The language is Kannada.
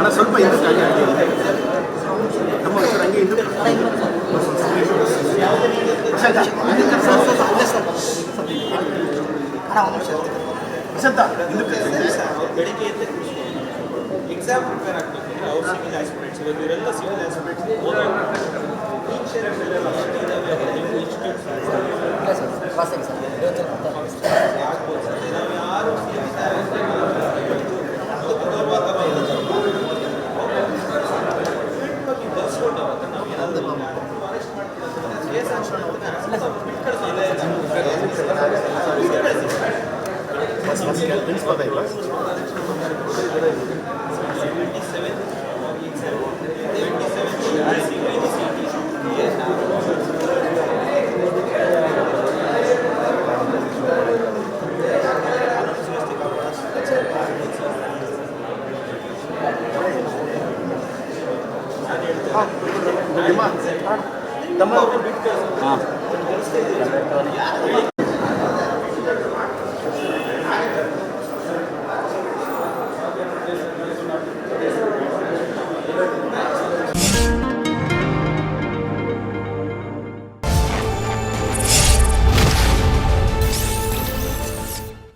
ಹಣ ಸ್ವಲ್ಪ ಹಿಂದಕ್ಕಾಗಿ ಆಗಿದೆ? ನಮ್ಮ ಹೆಸರು ಹಂಗೆ ಹಿಂದೆ ಸದ್ದ ಹಿಂದಕ್ಕೆ ಬೆಳಿಗ್ಗೆ ಎದ್ದು ಎಕ್ಸಾಮ್ ಪ್ರಿಪೇರ್ ಆಗಬೇಕು. ಅಂದರೆ ಅವ್ರು ಸಿವಿಲ್ ಆಸ್ಪಿರೆಂಟ್ಸ್ ಇವಾಗ ಇವರೆಲ್ಲ ಸಿವಿಲ್ ಆಸ್ಪಿರೆಂಟ್ಸ್ ಓದೋಣ ಸರ್ ಎಲ್ಲ ಸರ್ Gracias. ಅವಾಗ